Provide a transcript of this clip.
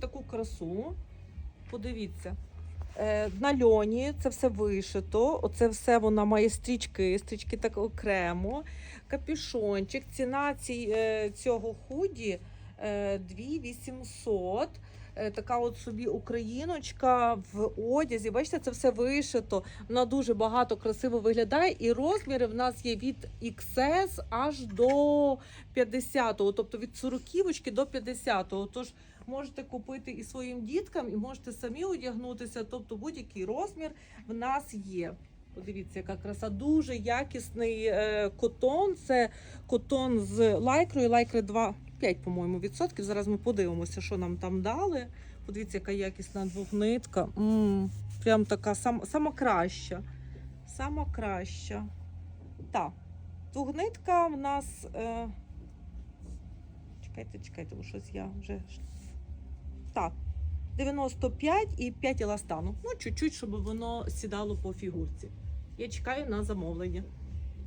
таку красу. Подивіться. Е, на льоні це все вишито. Оце все вона має стрічки, стрічки так окремо. Капюшончик. Ціна ці, е, цього худі е, 2800. Е, Така от собі україночка в одязі. Бачите, це все вишито. Вона дуже багато красиво виглядає. І розміри в нас є від XS аж до 50-го, тобто від 40 до 50-го. Тож можете купити і своїм діткам, і можете самі одягнутися. Тобто будь-який розмір в нас є. Подивіться, яка краса. Дуже якісний е, котон. Це котон з лайкрою. Лайкри 2, 5, по-моєму, відсотків. Зараз ми подивимося, що нам там дали. Подивіться, яка якісна двохнитка. м прям така сам, сама краща. Сама краща. Так. Двохнитка в нас. Е... Чекайте, чекайте, бо щось я вже. Так. 95 і 5 еластану. Ну, чуть-чуть, щоб воно сідало по фігурці. Я чекаю на замовлення.